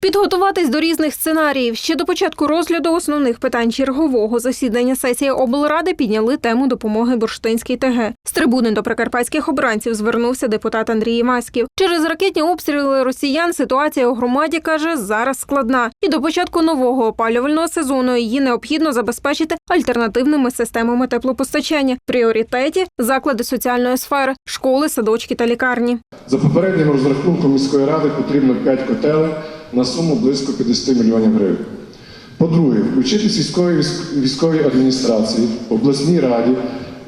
Підготуватись до різних сценаріїв ще до початку розгляду основних питань чергового засідання сесії облради підняли тему допомоги Бурштинській ТГ. З трибуни до прикарпатських обранців звернувся депутат Андрій Маськів. Через ракетні обстріли росіян ситуація у громаді каже зараз складна, і до початку нового опалювального сезону її необхідно забезпечити альтернативними системами теплопостачання. В пріоритеті заклади соціальної сфери, школи, садочки та лікарні. За попереднім розрахунком міської ради потрібно 5 котелень на суму близько 50 мільйонів гривень. По-друге, включити сільської військ- військовій адміністрації, обласній раді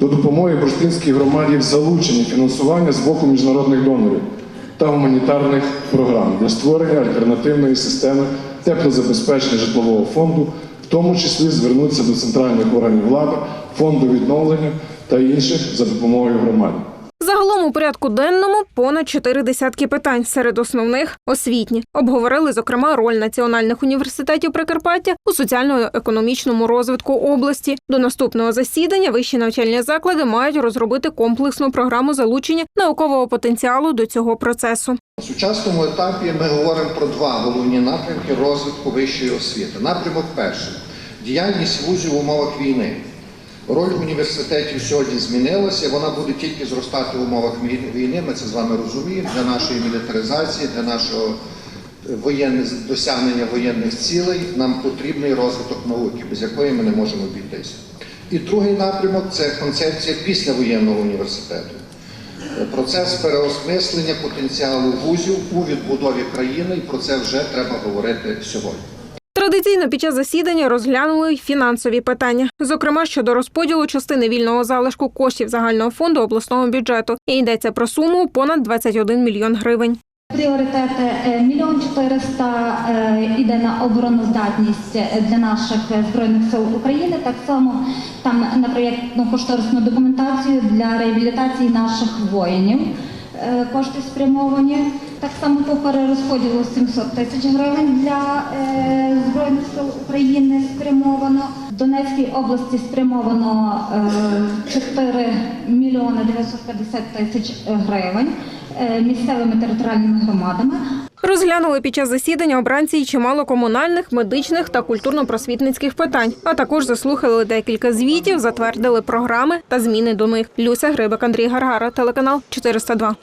до допомоги бурштинській громаді в залученні фінансування з боку міжнародних донорів та гуманітарних програм для створення альтернативної системи теплозабезпечення житлового фонду, в тому числі звернутися до центральних органів влади, фонду відновлення та інших за допомогою громаді. Загалом у порядку денному понад чотири десятки питань. Серед основних освітні обговорили зокрема роль національних університетів Прикарпаття у соціально-економічному розвитку області. До наступного засідання вищі навчальні заклади мають розробити комплексну програму залучення наукового потенціалу до цього процесу. На сучасному етапі ми говоримо про два головні напрямки розвитку вищої освіти. Напрямок перший діяльність вузів в умовах війни. Роль університетів сьогодні змінилася, вона буде тільки зростати в умовах війни. Ми це з вами розуміємо для нашої мілітаризації, для нашого воєнне досягнення воєнних цілей. Нам потрібний розвиток науки, без якої ми не можемо обійтися. І другий напрямок це концепція післявоєнного університету. Процес переосмислення потенціалу вузів у відбудові країни, і про це вже треба говорити сьогодні. Традиційно під час засідання розглянули фінансові питання, зокрема щодо розподілу частини вільного залишку коштів загального фонду обласного бюджету. І йдеться про суму понад 21 мільйон гривень. Пріоритети е, мільйон чотириста е, іде на обороноздатність е, для наших збройних сил України. Так само там на проєктну кошторисну документацію для реабілітації наших воїнів. Кошти спрямовані. Так само по перерозподілу 700 тисяч гривень для України спрямовано. В Донецькій області спрямовано е, 4 мільйони 950 тисяч гривень е, місцевими територіальними громадами. Розглянули під час засідання обранці й чимало комунальних, медичних та культурно-просвітницьких питань, а також заслухали декілька звітів, затвердили програми та зміни до них. Люся Грибик, Андрій Гаргара, телеканал 402.